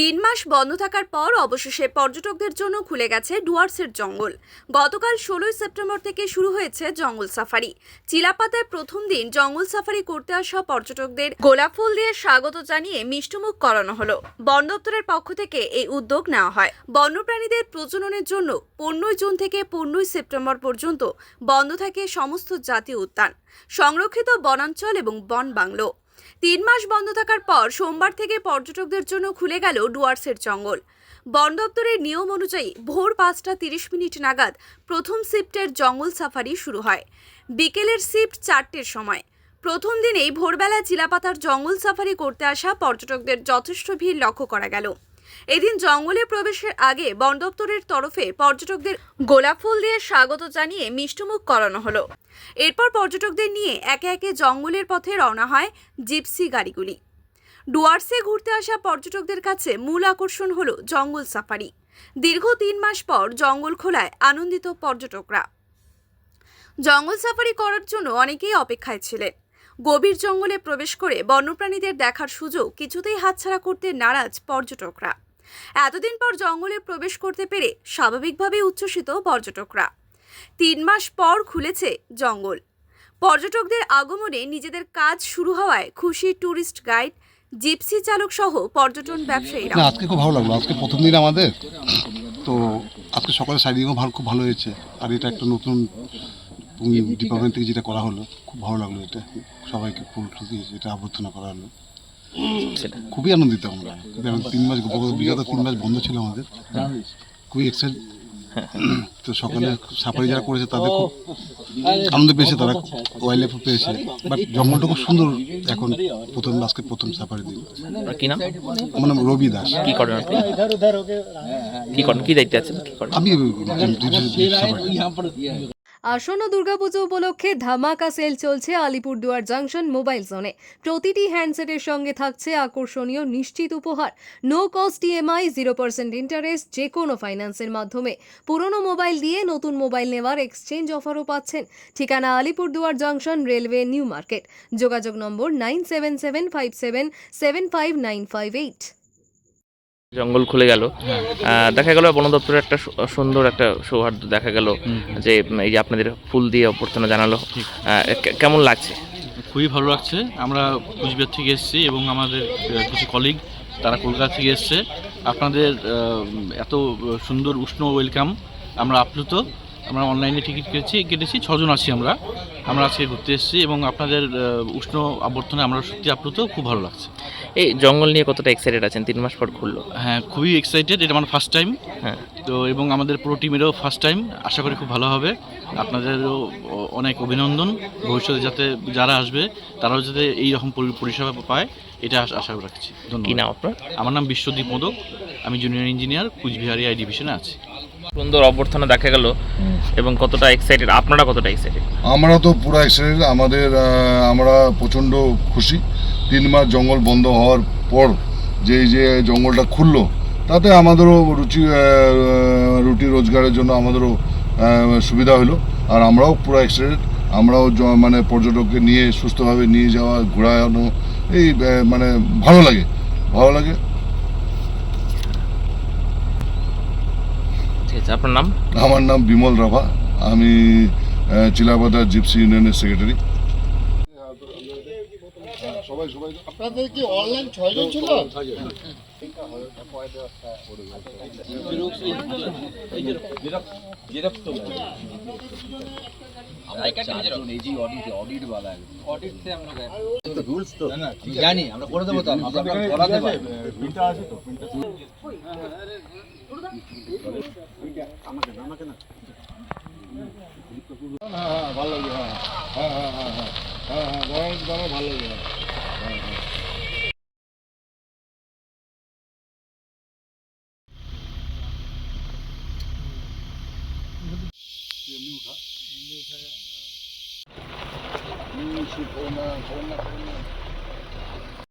তিন মাস বন্ধ থাকার পর অবশেষে পর্যটকদের জন্য খুলে গেছে ডুয়ার্সের জঙ্গল। গতকাল ষোলোই সেপ্টেম্বর থেকে শুরু হয়েছে জঙ্গল সাফারি। চিলাপাতায় প্রথম দিন জঙ্গল সাফারি করতে আসা পর্যটকদের গোলাপ ফুল দিয়ে স্বাগত জানিয়ে মিষ্টমুখ করানো হলো। বন দপ্তরের পক্ষ থেকে এই উদ্যোগ নেওয়া হয়। বন্যপ্রাণীদের প্রজননের জন্য পনেরোই জুন থেকে পনেরোই সেপ্টেম্বর পর্যন্ত বন্ধ থাকে সমস্ত জাতীয় উদ্যান। সংরক্ষিত বনাঞ্চল এবং বন বাংলো। তিন মাস বন্ধ থাকার পর সোমবার থেকে পর্যটকদের জন্য খুলে গেল ডুয়ার্সের জঙ্গল। বন দপ্তরের নিয়ম অনুযায়ী ভোর পাঁচটা তিরিশ মিনিট নাগাদ প্রথম শিফটের জঙ্গল সাফারি শুরু হয়। বিকেলের শিফট চারটের সময়। প্রথম দিনেই ভোরবেলা চিলাপাতার জঙ্গল সাফারি করতে আসা পর্যটকদের যথেষ্ট ভিড় লক্ষ্য করা গেল। এদিন জঙ্গলে প্রবেশের আগে বন দপ্তরের তরফে পর্যটকদের গোলাপ ফুল দিয়ে স্বাগত জানিয়ে মিষ্টমুখ করানো হলো। এরপর পর্যটকদের নিয়ে একে একে জঙ্গলের পথে রওনা হয় জিপসি গাড়িগুলি। ডুয়ার্সে ঘুরতে আসা পর্যটকদের কাছে মূল আকর্ষণ হলো জঙ্গল সাফারি। দীর্ঘ তিন মাস পর জঙ্গল খোলায় আনন্দিত পর্যটকরা। জঙ্গল সাফারি করার জন্য অনেকেই অপেক্ষায় ছিলেন। গভীর জঙ্গলে প্রবেশ করে বন্যপ্রাণীদের দেখার সুযোগ কিছুতেই হাতছাড়া করতে নারাজ পর্যটকরা। এতদিন পর জঙ্গলে প্রবেশ করতে পেরে স্বাভাবিকভাবেই উচ্ছ্বসিত পর্যটকরা। তিন মাস পর খুলেছে জঙ্গল। পর্যটকদের আগমনে নিজেদের কাজ শুরু হওয়ায় খুশি ট্যুরিস্ট গাইড, জিপসি চালক সহ পর্যটন ব্যবসায়ীরা। আজকে খুব ভালো লাগল। আজকে প্রথম দিন আমাদের। তো আজকে সকালে সাইডিংও ভালো খুব ভালো হয়েছে। আর এটা একটা নতুন ডিপার্টমেন্ট থেকে যেটা করা হলো খুব ভালো লাগল এটা। সবাইকে ফুল দিয়ে যেটা অভ্যর্থনা করা হলো। খুবই আনন্দিত আমরা। খুবই। তিন মাস বিগত তিন মাস বন্ধ ছিল আমাদের। খুবই এক্সাইট তো সকালে সাফারি যারা করেছে তাদের খুব আনন্দ পেয়েছে তারা ওয়াইল্ড লাইফও পেয়েছে। বাট জঙ্গলটা খুব সুন্দর এখন প্রথম আজকে প্রথম সাফারি দিন কি নাম? আমার নাম রবি দাস। কি করেন কি করেন? কি দায়িত্বে আছেন? আমি আসন্ন দুর্গাপুজো উপলক্ষে ধামাকা সেল চলছে আলিপুরদুয়ার জাংশন মোবাইল জোনে। প্রতিটি হ্যান্ডসেটের সঙ্গে থাকছে আকর্ষণীয় নিশ্চিত উপহার। No cost EMI zero percent interest যে কোনো ফাইন্যান্সের মাধ্যমে। পুরনো মোবাইল দিয়ে নতুন মোবাইল নেওয়ার এক্সচেঞ্জ অফারও পাচ্ছেন। ঠিকানা Alipurduar junction railway, new market. যোগাযোগ number nine seven seven five seven seven five nine five eight জঙ্গল খুলে গেল। দেখা গেল বন দপ্তরের একটা সুন্দর একটা সৌহার্দ্য দেখা গেল যে এই যে আপনাদের ফুল দিয়ে অভ্যর্থনা জানালো। কেমন লাগছে? খুবই ভালো লাগছে। আমরা কুচবিহার থেকে এসেছি এবং আমাদের কিছু কলিগ তারা কলকাতা থেকে এসছে। আপনাদের এত সুন্দর উষ্ণ ওয়েলকাম আমরা আপ্লুত। আমরা অনলাইনে টিকিট কেটেছি কেটেছি ছজন আছি আমরা। আমরা আজকে ঘুরতে এসেছি এবং আপনাদের উষ্ণ আবর্তনে আমরা সত্যি আপ্লুত খুব ভালো লাগছে। এই জঙ্গল নিয়ে কতটা এক্সাইটেড আছেন? তিন মাস পর খুললো হ্যাঁ খুবই এক্সাইটেড এটা আমার ফার্স্ট টাইম হ্যাঁ। তো এবং আমাদের পুরো টিমেরও ফার্স্ট টাইম আশা করি খুব ভালো হবে। আপনাদেরও অনেক অভিনন্দন ভবিষ্যতে যাতে যারা আসবে তারাও যাতে এই রকম পরিষেবা পায় এটা আশ- রাখছি। ধন্যবাদ। আপনার? আমার নাম বিশ্বদীপ মোদক আমি জুনিয়র ইঞ্জিনিয়ার কুচবিহারি আই ডিভিশনে আছি। সুন্দর অভ্যর্থনা দেখা গেল এবং কতটা এক্সাইটেড আপনারা কতটা এক্সাইটেড আমরা তো পুরো এক্সাইটেড আমাদের আমরা প্রচণ্ড খুশি। তিন মাস জঙ্গল বন্ধ হওয়ার পর যে যে জঙ্গলটা খুললো তাতে আমাদেরও রুচি রুটি রোজগারের জন্য আমাদেরও সুবিধা হলো। আর আমরাও পুরো এক্সাইটেড আমরাও মানে পর্যটককে নিয়ে সুস্থভাবে নিয়ে যাওয়া ঘোরানো এই মানে ভালো লাগে। ভালো লাগে। ঠিক আছে আপনার নাম? আমার নাম বিমল রাভা। আমি আহ, জিপসি ইউনিয়নের সেক্রেটারি। সবাই সবাই আপনাদের কি অনলাইন ছয়জন ছিল হ্যাঁ ভালো লাগে হ্যাঁ হ্যাঁ হ্যাঁ হ্যাঁ হ্যাঁ হ্যাঁ হ্যাঁ বরং ভালো লাগে এমনি উঠা এমনি উঠা